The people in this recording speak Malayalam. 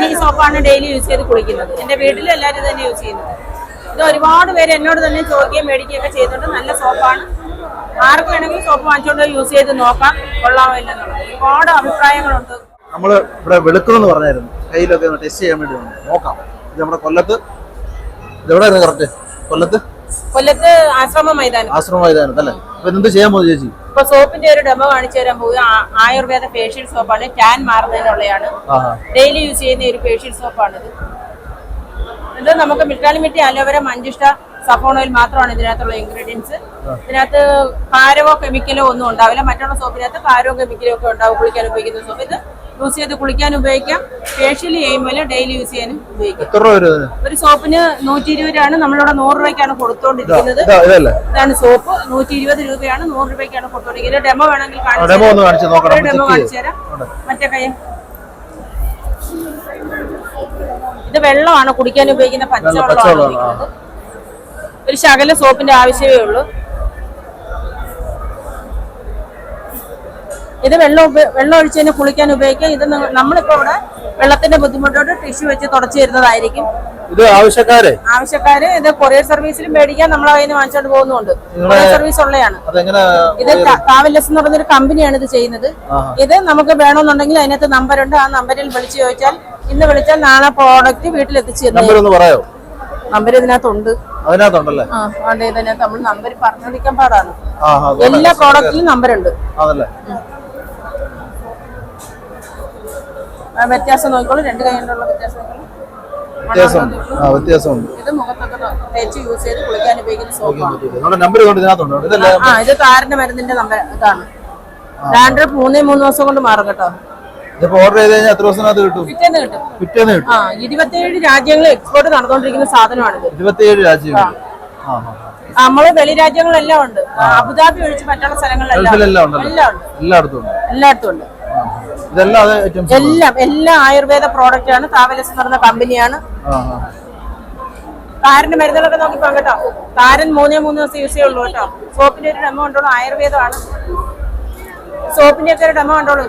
ഞാൻ ഈ സോപ്പാണ് ഡെയിലി യൂസ് ചെയ്ത് കുളിക്കുന്നത്. എന്റെ വീട്ടിൽ എല്ലാവരും തന്നെ യൂസ് ചെയ്യുന്നത് ഇത് ഒരുപാട് പേര് എന്നോട് തന്നെ ചോദിക്കുകയും മേടിക്കുകയൊക്കെ ചെയ്തിട്ടുണ്ട്. നല്ല സോപ്പാണ്. ആർക്ക് വേണമെങ്കിലും സോപ്പ് വാങ്ങിച്ചുകൊണ്ട് യൂസ് ചെയ്ത് നോക്കാം. കൊള്ളാമോ ഇല്ലെന്നുള്ളത് ഒരുപാട് അഭിപ്രായങ്ങളുണ്ട്. നമ്മൾ ഇവിടെ വെളുക്കുമെന്ന് പറഞ്ഞായിരുന്നു. കയ്യിലൊക്കെ ഒന്ന് ടെസ്റ്റ് ചെയ്യാൻ വേണ്ടി വന്നു. നോക്കാം. ഇത് നമ്മുടെ കൊല്ലത്ത് ഇതെവിടെയായിരുന്നു കറക്റ്റ് കൊല്ലത്ത്? കൊല്ലത്ത് ആശ്രമ മൈതാനം. ആശ്രമ മൈതാനത്ത് അല്ലേ? അപ്പൊ എന്ത് ചെയ്യാൻ പോകുന്നു ചേച്ചി? ഇപ്പൊ സോപ്പിന്റെ ഒരു ഡെമോ കാണിച്ചു തരാൻ പോകുക ആയുർവേദ ഫേഷ്യൽ സോപ്പാണ് ടാൻ മാറുന്നതിനുള്ളതാണ് ഡെയിലി യൂസ് ചെയ്യുന്ന ഒരു ഫേഷ്യൽ സോപ്പാണിത് ഇത് നമുക്ക് മിൽക്കാലിമിറ്റി അലോവര മഞ്ചിഷ്ട സഫോണോയിൽ മാത്രമാണ് ഇതിനകത്തുള്ള ഇൻഗ്രീഡിയൻസ് ഇതിനകത്ത് കാരവോ കെമിക്കലോ ഒന്നും ഉണ്ടാവില്ല. മറ്റുള്ള സോപ്പിനകത്ത് കാരവോ കെമിക്കലോ ഒക്കെ ഉണ്ടാവും കുളിക്കാൻ ഉപയോഗിക്കുന്ന സോപ്പ് ഇത് യൂസ് ചെയ്ത് കുളിക്കാൻ ഉപയോഗിക്കാം. ഫേഷ്യൽ ചെയ്യുമ്പോൾ ഡെയിലി യൂസ് ചെയ്യാനും ഉപയോഗിക്കാം. ഒരു സോപ്പിന് നൂറ്റി ഇരുപത് രൂപയാണ് നമ്മളിവിടെ നൂറ് രൂപയ്ക്കാണ് കൊടുത്തോണ്ടിരിക്കുന്നത്. ഇതാണ് സോപ്പ് നൂറ്റി ഇരുപത് രൂപയാണ് നൂറ് രൂപയ്ക്കാണ് കൊടുത്തോണ്ടിരിക്കുന്നത്. ഡെമോ വേണമെങ്കിൽ ഡെമോ കാണിച്ച് തരാം. മറ്റേ കൈ. ഇത് വെള്ളമാണ് കുടിക്കാൻ ഉപയോഗിക്കുന്ന പച്ചവെള്ളമാണ് പച്ചവെള്ളം, ഒരു ശകല സോപ്പിന്റെ ആവശ്യമേ ഉള്ളൂ. ഇത് വെള്ളം വെള്ളം ഒഴിച്ച് ഒഴിച്ചതിന് കുളിക്കാൻ ഉപയോഗിക്കാം ഇത് നമ്മളിപ്പോ ഇവിടെ വെള്ളത്തിന്റെ ബുദ്ധിമുട്ടോട് ടിഷ്യൂ വെച്ച് തുടച്ചു തരുന്നതായിരിക്കും. ഇത് ആവശ്യക്കാര്? ആവശ്യക്കാര് ഇത് കൊറിയർ സർവീസിലും മേടിക്കാൻ നമ്മളെ കയ്യിൽ നിന്ന് വാങ്ങിച്ചോണ്ട് പോകുന്നുണ്ട്. കൊറിയർ സർവീസ് ഉള്ളതാണ് ഇത് കാവലസ് എന്ന് പറഞ്ഞൊരു കമ്പനിയാണ് ഇത് ചെയ്യുന്നത്. ഇത് നമുക്ക് വേണമെന്നുണ്ടെങ്കിൽ അതിനകത്ത് നമ്പറുണ്ട്. ആ നമ്പറിൽ വിളിച്ചു ചോദിച്ചാൽ ഇന്ന് വിളിച്ചാൽ നാളെ പ്രോഡക്റ്റ് വീട്ടിൽ എത്തിച്ചു നമ്പർ ഇതിനകത്തുണ്ട്. അതിനകത്തുണ്ടല്ലേ? ആ ഇതിനകത്ത് നമ്മൾ നമ്പർ പറഞ്ഞിരിക്കാൻ പാടാണ്. എല്ലാ പ്രോഡക്റ്റിലും നമ്പറുണ്ട്. അതല്ലേ വ്യത്യാസം നോക്കിക്കോളൂ. രണ്ട് കൈ കൊണ്ടുള്ള വ്യത്യാസം നോക്കിക്കോളൂ. വ്യത്യാസമുണ്ട് ആ വ്യത്യാസമുണ്ട് ഇത് മുഖത്തൊക്കെ തേച്ച് യൂസ് ചെയ്ത് കുളിക്കാൻ ഉപയോഗിക്കുന്ന സോപ്പാണ് നമ്പർ ഇതിനകത്തുണ്ട്. ആ ഇത് താരന്റെ മരുന്നിന്റെ നമ്പർ ഇതാണ്. ഡാൻഡ്രഫ് മൂന്നേ മൂന്ന് ദിവസം കൊണ്ട് മാറും കേട്ടോ. ഇതിപ്പോ ഓർഡർ ചെയ്ത് കഴിഞ്ഞാൽ എത്ര ദിവസത്തിനകത്ത് കിട്ടും? പിറ്റേന്ന് കിട്ടും. പിറ്റേന്ന് കിട്ടും. ആ ഇരുപത്തിയേഴ് രാജ്യങ്ങളിൽ എക്സ്പോർട്ട് നടന്നുകൊണ്ടിരിക്കുന്ന സാധനമാണിത്. ഇരുപത്തിയേഴ് രാജ്യങ്ങൾ. നമ്മൾ വെളി രാജ്യങ്ങളെല്ലാം ഉണ്ട്. അബുദാബി ഒഴിച്ച് മറ്റുള്ള സ്ഥലങ്ങളിലെല്ലാം ഉണ്ട്. എല്ലായിടത്തും ഉണ്ട്. എല്ലായിടത്തും എല്ലാം എല്ലാ ആയുർവേദ പ്രോഡക്റ്റ് ആണ്. താവലസ് എന്ന് പറഞ്ഞ കമ്പനിയാണ് താരന്റെ മരുന്നുകളൊക്കെ നോക്കി കേട്ടോ താരൻ മൂന്നേ മൂന്ന് ദിവസം യൂസ് ചെയ്യുള്ളൂ കേട്ടോ. സോപ്പിന്റെ ഒരു ഡെമോ ഉണ്ടോളൂ ആയുർവേദമാണ്. സോപ്പിന്റെ ഒക്കെ ഒരു ഡെമോ ഉണ്ടോളൂ